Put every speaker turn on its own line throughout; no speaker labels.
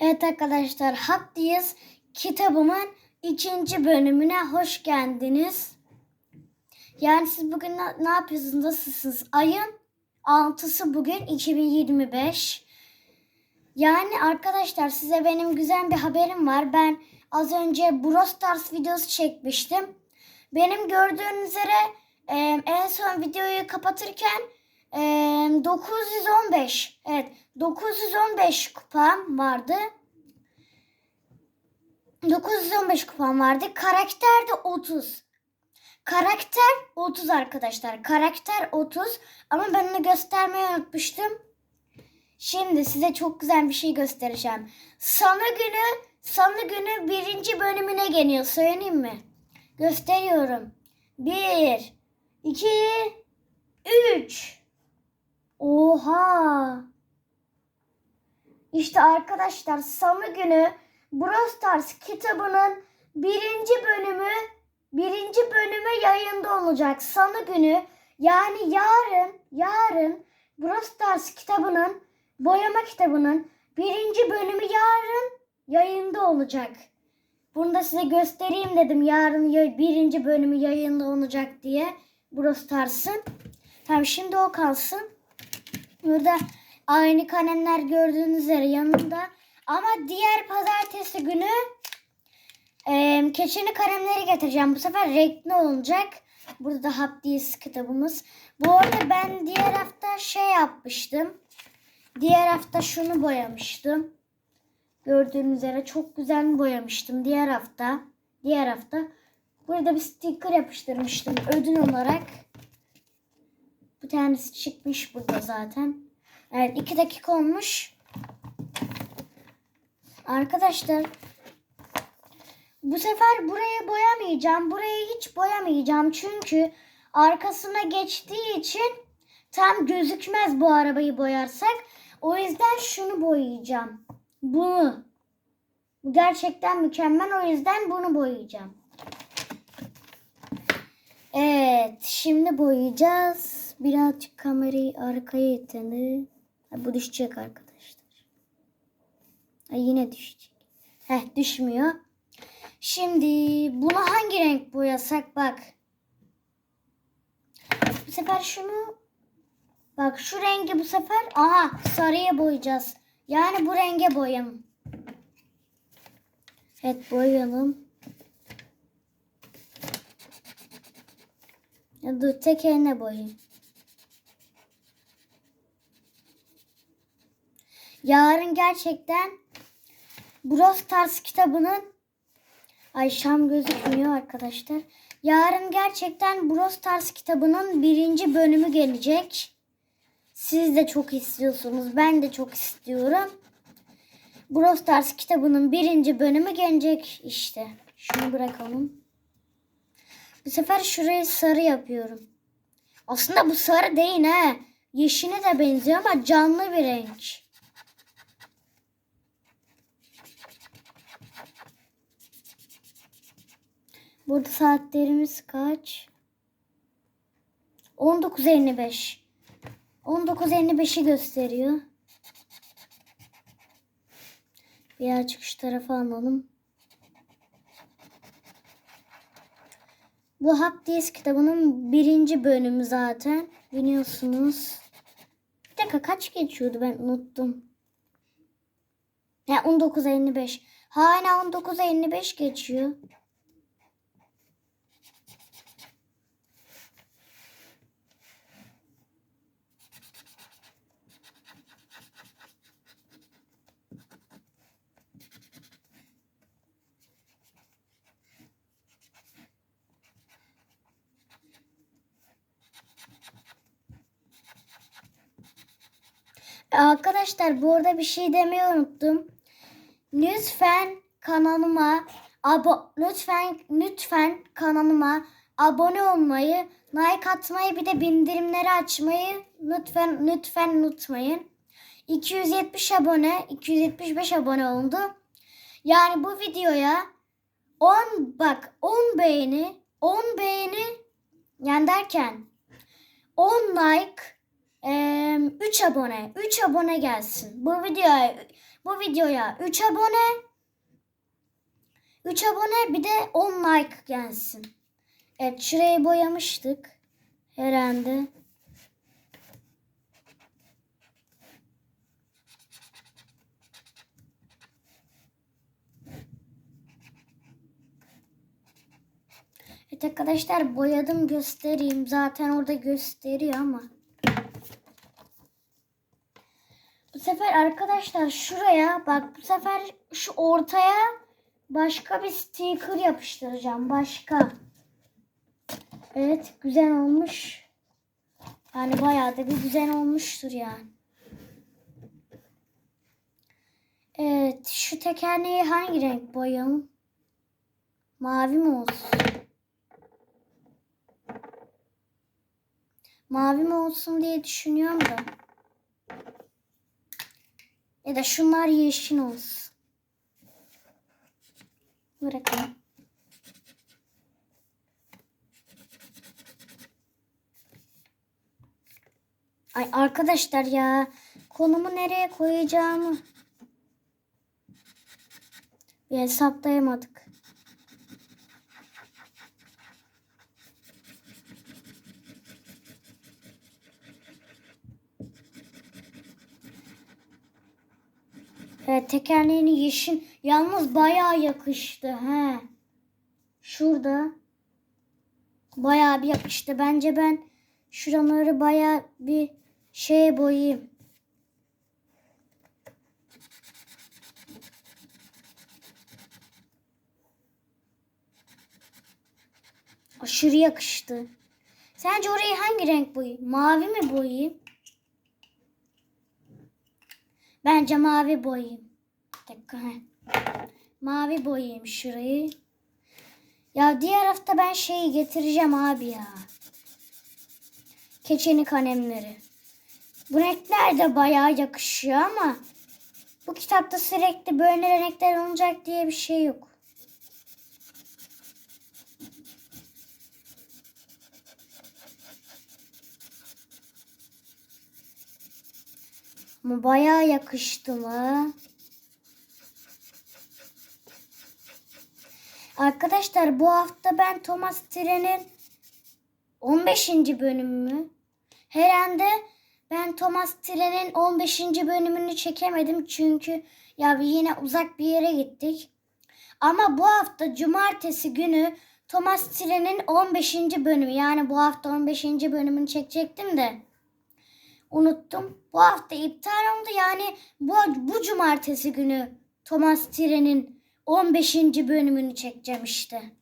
Evet arkadaşlar Haklıyız kitabımın ikinci bölümüne hoş geldiniz. Yani siz bugün ne, ne yapıyorsunuz? Nasılsınız? Ayın 6'sı bugün 2025. Yani arkadaşlar size benim güzel bir haberim var. Ben az önce Brawl Stars videosu çekmiştim. Benim gördüğünüz üzere e, en son videoyu kapatırken e, 915 evet 915 kupam vardı. 915 kupam vardı. Karakter de 30. Karakter 30 arkadaşlar. Karakter 30 ama ben onu göstermeyi unutmuştum. Şimdi size çok güzel bir şey göstereceğim. Salı günü, salı günü birinci bölümüne geliyor. Söyleyeyim mi? Gösteriyorum. Bir, iki, üç. Oha. İşte arkadaşlar salı günü Brawl Stars kitabının birinci bölümü birinci bölümü yayında olacak. Salı günü yani yarın yarın Brawl Stars kitabının boyama kitabının birinci bölümü yarın yayında olacak. Bunu da size göstereyim dedim. Yarın ya- birinci bölümü yayında olacak diye Brawl Stars'ın. Tamam şimdi o kalsın. Burada aynı kalemler gördüğünüz üzere yanında. Ama diğer pazartesi günü e, keçeli kalemleri getireceğim. Bu sefer renkli olacak. Burada da Hapdiyes kitabımız. Bu arada ben diğer hafta şey yapmıştım. Diğer hafta şunu boyamıştım. Gördüğünüz üzere çok güzel boyamıştım diğer hafta. Diğer hafta. Burada bir sticker yapıştırmıştım ödül olarak. Bir tanesi çıkmış burada zaten. Evet iki dakika olmuş. Arkadaşlar bu sefer buraya boyamayacağım. Burayı hiç boyamayacağım. Çünkü arkasına geçtiği için tam gözükmez bu arabayı boyarsak. O yüzden şunu boyayacağım. Bunu. Bu gerçekten mükemmel. O yüzden bunu boyayacağım. Evet. Şimdi boyayacağız. Birazcık kamerayı arkaya itin. Bu düşecek arkadaşlar. Ay yine düşecek. Heh düşmüyor. Şimdi bunu hangi renk boyasak bak. Bu sefer şunu bak şu rengi bu sefer aha sarıya boyayacağız. Yani bu renge boyayalım. Evet boyayalım. Ya dur tekerine boyayayım. Yarın gerçekten Brawl Stars kitabının Ay Şam gözükmüyor arkadaşlar. Yarın gerçekten Brawl Stars kitabının birinci bölümü gelecek. Siz de çok istiyorsunuz. Ben de çok istiyorum. Brawl Stars kitabının birinci bölümü gelecek işte. Şunu bırakalım. Bu sefer şurayı sarı yapıyorum. Aslında bu sarı değil he. Yeşile de benziyor ama canlı bir renk. Burada saatlerimiz kaç? 19.55. 19.55'i gösteriyor. Birazcık şu tarafa alalım. Bu Hak Diyes kitabının birinci bölümü zaten. Biliyorsunuz. Bir dakika kaç geçiyordu ben unuttum. Ya 19.55. Hala 19.55 geçiyor. Arkadaşlar bu arada bir şey demeyi unuttum. Lütfen kanalıma abo lütfen lütfen kanalıma abone olmayı, like atmayı bir de bildirimleri açmayı lütfen lütfen unutmayın. 270 abone, 275 abone oldu. Yani bu videoya 10 bak 10 beğeni, 10 beğeni yani derken 10 like 3 abone. 3 abone gelsin. Bu videoya bu videoya 3 abone 3 abone bir de 10 like gelsin. Evet şurayı boyamıştık. Herhalde. Evet arkadaşlar boyadım göstereyim. Zaten orada gösteriyor ama. Bu sefer arkadaşlar şuraya bak bu sefer şu ortaya başka bir sticker yapıştıracağım. Başka. Evet güzel olmuş. Yani bayağı da bir güzel olmuştur yani. Evet şu tekerleği hangi renk boyayalım? Mavi mi olsun? Mavi mi olsun diye düşünüyorum da. Ya da şunlar yeşil olsun. Bırakalım. Ay arkadaşlar ya konumu nereye koyacağımı bir hesaplayamadık. Evet tekerleğini yeşil yalnız bayağı yakıştı he. Şurada bayağı bir yakıştı. Bence ben şuraları bayağı bir şeye boyayayım. Aşırı yakıştı. Sence orayı hangi renk boyayayım? Mavi mi boyayayım? Bence mavi boyayayım. Dakika. he. Mavi boyayayım şurayı. Ya diğer hafta ben şeyi getireceğim abi ya. Keçeni kalemleri. Bu renkler de bayağı yakışıyor ama bu kitapta sürekli böyle renkler olacak diye bir şey yok. Ama bayağı yakıştı mı? Arkadaşlar bu hafta ben Thomas Tren'in 15. bölümü herhalde ben Thomas Tren'in 15. bölümünü çekemedim çünkü ya yine uzak bir yere gittik. Ama bu hafta cumartesi günü Thomas Tren'in 15. bölümü yani bu hafta 15. bölümünü çekecektim de unuttum. Bu hafta iptal oldu yani bu, bu cumartesi günü Thomas Tren'in 15. bölümünü çekeceğim işte.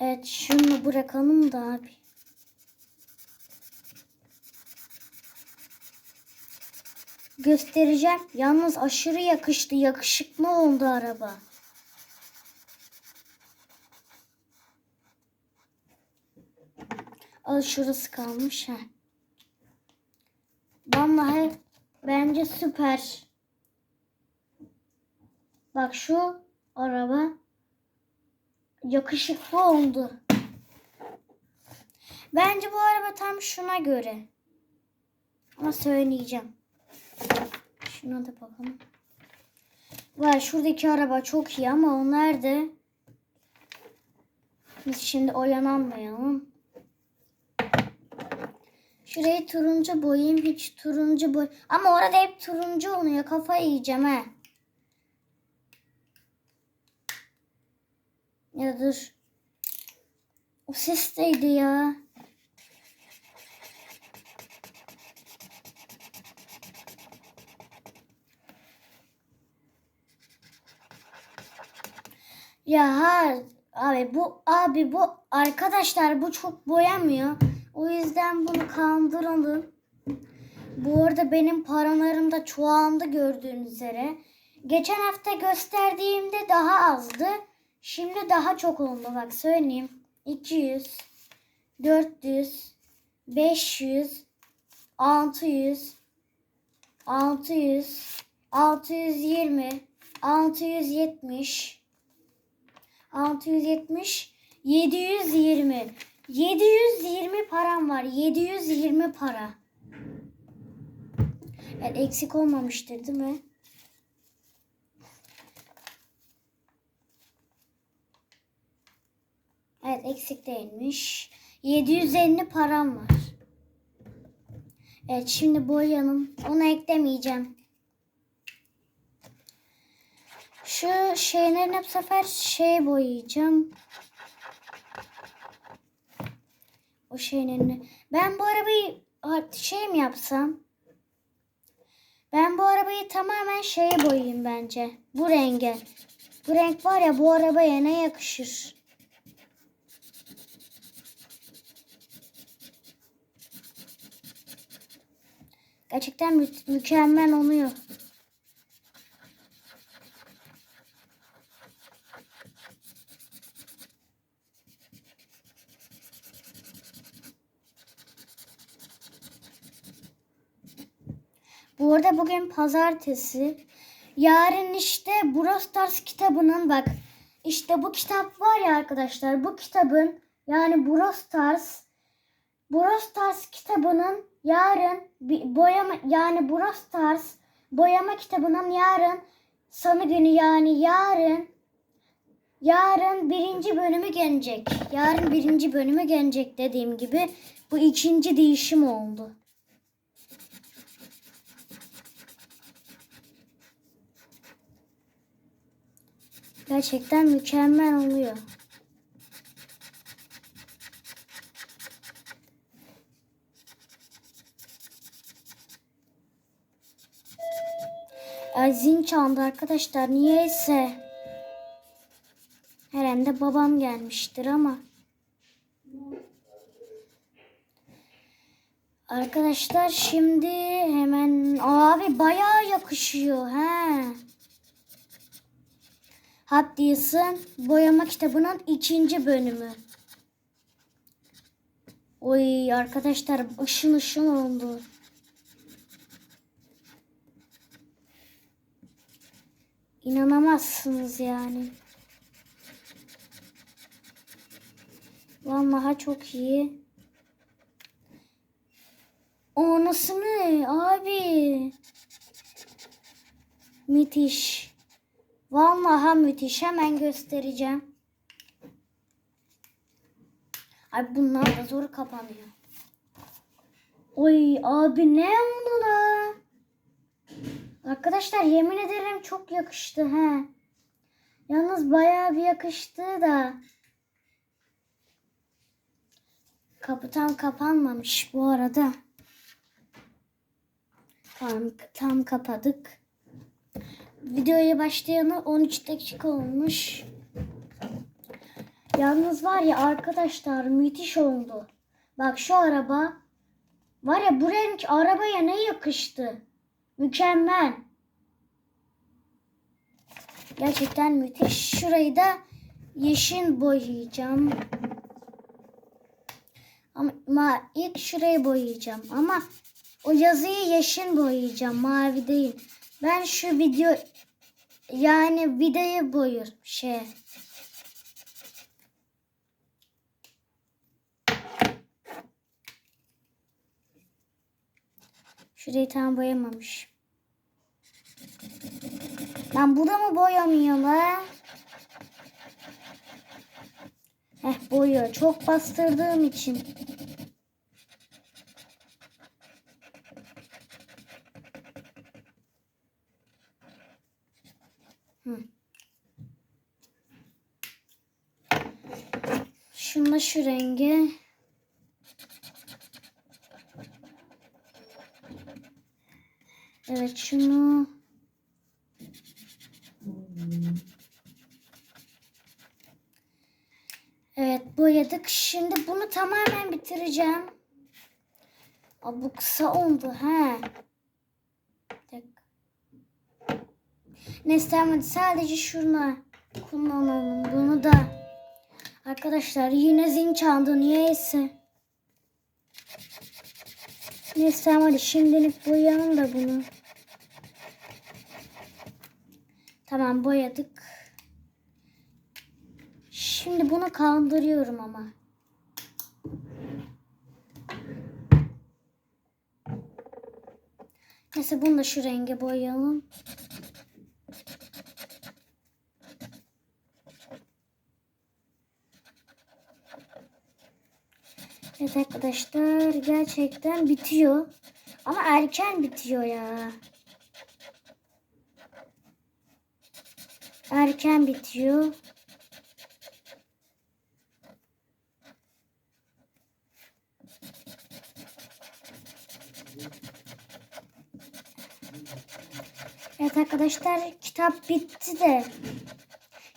Evet şunu bırakalım da abi. Göstereceğim. Yalnız aşırı yakıştı. Yakışıklı oldu araba. Al şurası kalmış ha. Vallahi bence süper. Bak şu araba yakışıklı oldu. Bence bu araba tam şuna göre. Ama söyleyeceğim. Şuna da bakalım. Var şuradaki araba çok iyi ama o nerede? Biz şimdi oyalanmayalım. Şurayı turuncu boyayayım. Hiç turuncu boy. Ama orada hep turuncu oluyor. Kafayı yiyeceğim he. Ya dur. O ses neydi ya? Ya ha, abi bu abi bu arkadaşlar bu çok boyamıyor. O yüzden bunu kaldıralım. Bu arada benim paralarım da çoğaldı gördüğünüz üzere. Geçen hafta gösterdiğimde daha azdı. Şimdi daha çok oldu bak söyleyeyim. 200, 400, 500, 600, 600, 620, 670, 670, 720. 720 param var. 720 para. Evet, eksik olmamıştır değil mi? Evet eksik değilmiş. 750 param var. Evet şimdi boyanım. Onu eklemeyeceğim. Şu şeylerin hep sefer şey boyayacağım. O şeylerini. Ben bu arabayı şey mi yapsam? Ben bu arabayı tamamen şeye boyayayım bence. Bu renge. Bu renk var ya bu arabaya ne yakışır. Gerçekten mü- mükemmel oluyor. Bu arada bugün pazartesi. Yarın işte Brawl Stars kitabının bak işte bu kitap var ya arkadaşlar bu kitabın yani Brawl Stars Brawl Stars kitabının yarın boyama yani Brawl Stars boyama kitabının yarın salı günü yani yarın yarın birinci bölümü gelecek. Yarın birinci bölümü gelecek dediğim gibi bu ikinci değişim oldu. Gerçekten mükemmel oluyor. Ay, Zil çaldı arkadaşlar. Niyeyse. Herhalde babam gelmiştir ama. Arkadaşlar şimdi hemen abi bayağı yakışıyor he. Haddiyasın boyama kitabının ikinci bölümü. Oy arkadaşlar ışın ışın oldu. İnanamazsınız yani. Vallahi çok iyi. Ne abi? Müthiş. Vallahi müthiş. Hemen göstereceğim. Ay bunlar da zor kapanıyor. Oy abi ne oldu la? Arkadaşlar yemin ederim çok yakıştı he. Yalnız bayağı bir yakıştı da. Kapı tam kapanmamış bu arada. Tamam tam kapadık. Videoya başlayanı 13 dakika olmuş. Yalnız var ya arkadaşlar müthiş oldu. Bak şu araba var ya bu renk arabaya ne yakıştı. Mükemmel. Gerçekten müthiş. Şurayı da yeşil boyayacağım. Ama ma- ilk şurayı boyayacağım. Ama o yazıyı yeşil boyayacağım. Mavi değil. Ben şu video yani videoyu boyuyorum. Şey. Şurayı tam boyamamış. Lan bu da mı boyamıyor la? Heh boyuyor. Çok bastırdığım için. Hı. Şunla şu rengi. Evet şunu. Evet boyadık. Şimdi bunu tamamen bitireceğim. Aa, bu kısa oldu he. Neyse tamam sadece şunu kullanalım. Bunu da. Arkadaşlar yine zil çaldı niyeyse. Neyse tamam hadi şimdilik boyayalım da bunu. Tamam boyadık. Şimdi bunu kaldırıyorum ama. Neyse bunu da şu renge boyayalım. Evet arkadaşlar gerçekten bitiyor. Ama erken bitiyor ya. Erken bitiyor. Evet arkadaşlar kitap bitti de.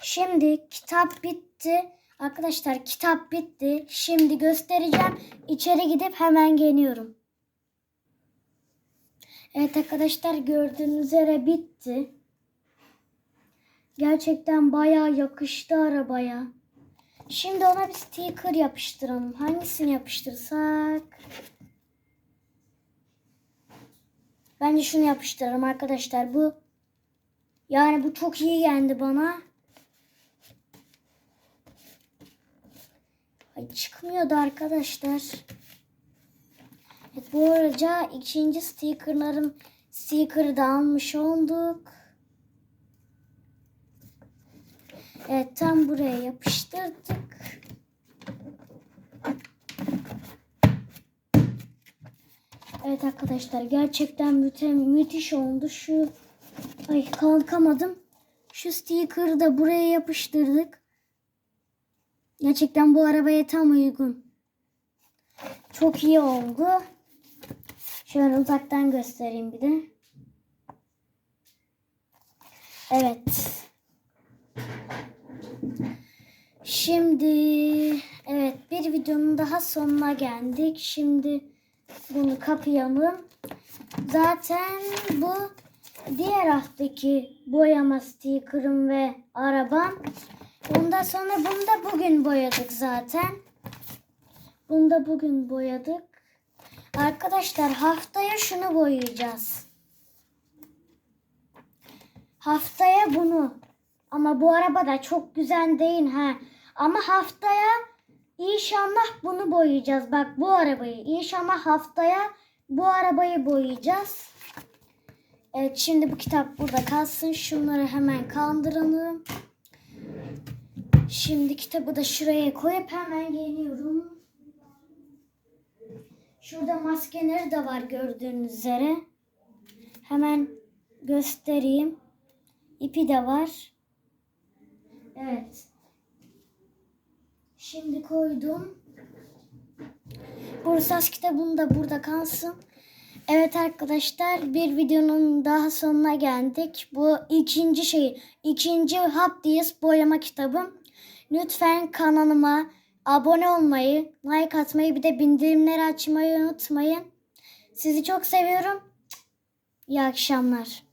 Şimdi kitap bitti. Arkadaşlar kitap bitti. Şimdi göstereceğim. İçeri gidip hemen geliyorum. Evet arkadaşlar gördüğünüz üzere bitti. Gerçekten bayağı yakıştı arabaya. Şimdi ona bir sticker yapıştıralım. Hangisini yapıştırsak? Bence şunu yapıştıralım arkadaşlar. Bu yani bu çok iyi geldi bana. Ay çıkmıyordu arkadaşlar. Evet, bu arada ikinci stickerlarım sticker'ı da almış olduk. Evet tam buraya yapıştırdık. Evet arkadaşlar gerçekten müte müthiş oldu. Şu ay kalkamadım. Şu sticker'ı da buraya yapıştırdık. Gerçekten bu arabaya tam uygun. Çok iyi oldu. Şöyle uzaktan göstereyim bir de. Evet. Şimdi evet bir videonun daha sonuna geldik. Şimdi bunu kapayalım. Zaten bu diğer haftaki boyama sticker'ım ve arabam. Ondan sonra bunu da bugün boyadık zaten. Bunu da bugün boyadık. Arkadaşlar haftaya şunu boyayacağız. Haftaya bunu. Ama bu araba da çok güzel değil ha. Ama haftaya inşallah bunu boyayacağız. Bak bu arabayı. İnşallah haftaya bu arabayı boyayacağız. Evet şimdi bu kitap burada kalsın. Şunları hemen kaldıralım. Şimdi kitabı da şuraya koyup hemen geliyorum. Şurada maskeleri de var gördüğünüz üzere. Hemen göstereyim. İpi de var. Evet. Şimdi koydum. Bursas kitabım da burada kalsın. Evet arkadaşlar bir videonun daha sonuna geldik. Bu ikinci şey, ikinci Wheels boyama kitabım. Lütfen kanalıma abone olmayı, like atmayı bir de bildirimleri açmayı unutmayın. Sizi çok seviyorum. İyi akşamlar.